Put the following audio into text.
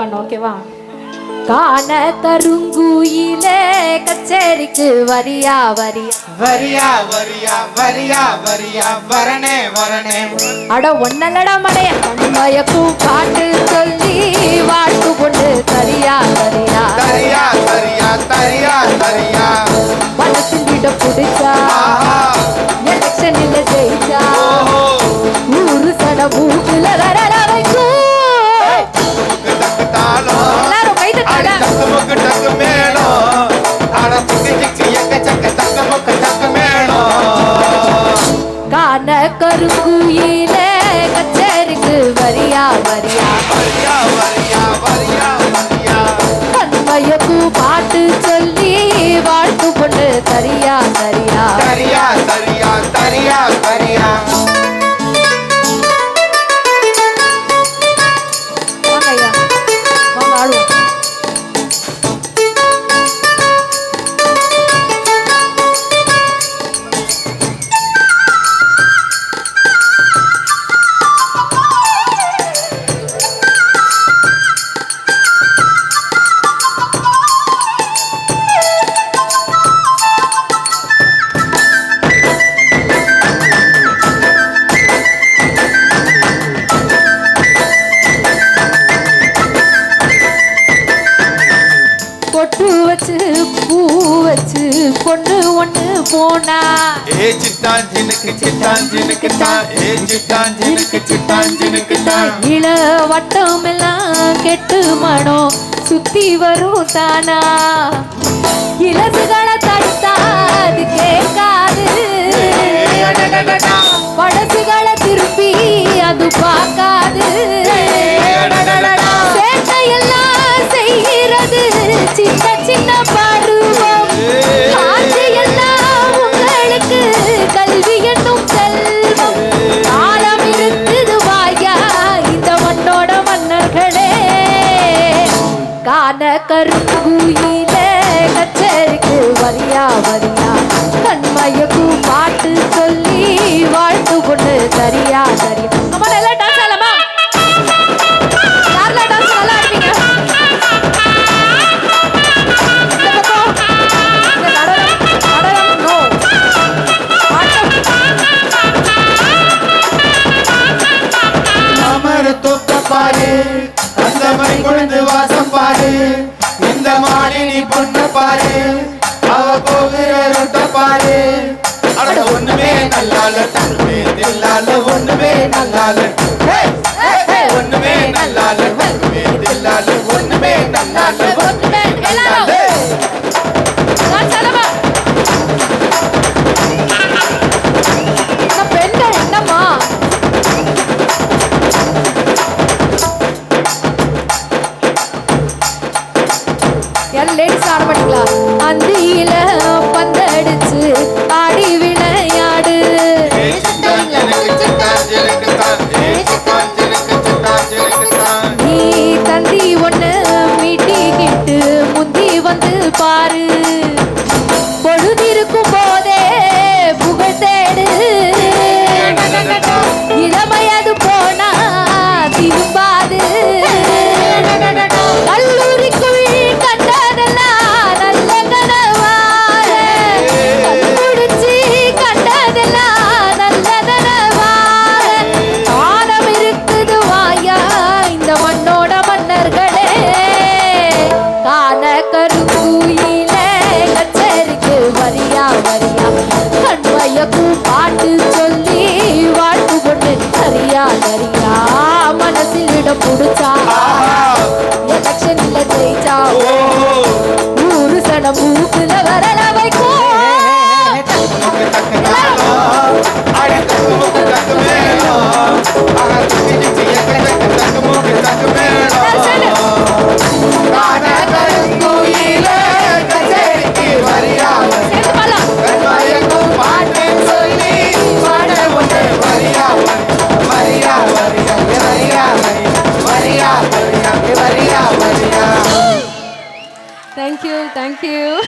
வா காண கருங்குயிலே கச்சேரிக்கு வரியா வரியா? வரியா வரியா வரியா வரியா வரணே வரணே அட ஒன்னலட மடைய கண்மயக்கும் பாட்டு சொல்லி வாழ்த்து கொண்டு தரியா தரியா. தரியா தரியா தரியா தரியா. காண கருங்குயிலே கச்சேரிக்கு வரியா வரியா? வரியா பாட்டு சொல்லி வாழ்த்து கொண்டு தரியா? போனா? ஏ சிட்டான் ஜினுக்கு சிட்டான் ஜினுக்கு தான். ஏ சிட்டான் ஜினுக்கு சிட்டான் ஜினுக்கு தான். இள வட்டம் எல்லாம் கெட்டு மனம் சுத்தி வரும் தானா? இலசுகளை தடுத்தா அது கேட்காது. பழசுகளை திருப்பி அது பார்க்காது. சேட்டையெல்லாம் செய்கிறது. சின்ன சின்ன காண கருங்குயில கச்சேரிக்கு வரியா வரியா? கண்மயக்கு பாட்டு சொல்லி வாழ்த்து கொண்டு தரியா தரியா? பாரு அந்த வாசம் பாரு. இந்த மாலினி பொண்ணு பாரு. அவ போகிற ரொட்ட பாரு. அட ஒண்ணுமே நல்லால தன்மே தில்லால ஒண்ணுமே நல்லால வந்து பாரு. சரியா சரியா மனசில் இடம் புடிச்சா. எலெக்ஷன்ல ஜெயிச்சா. ஊரு சனம் மூக்குல வரல Thank you.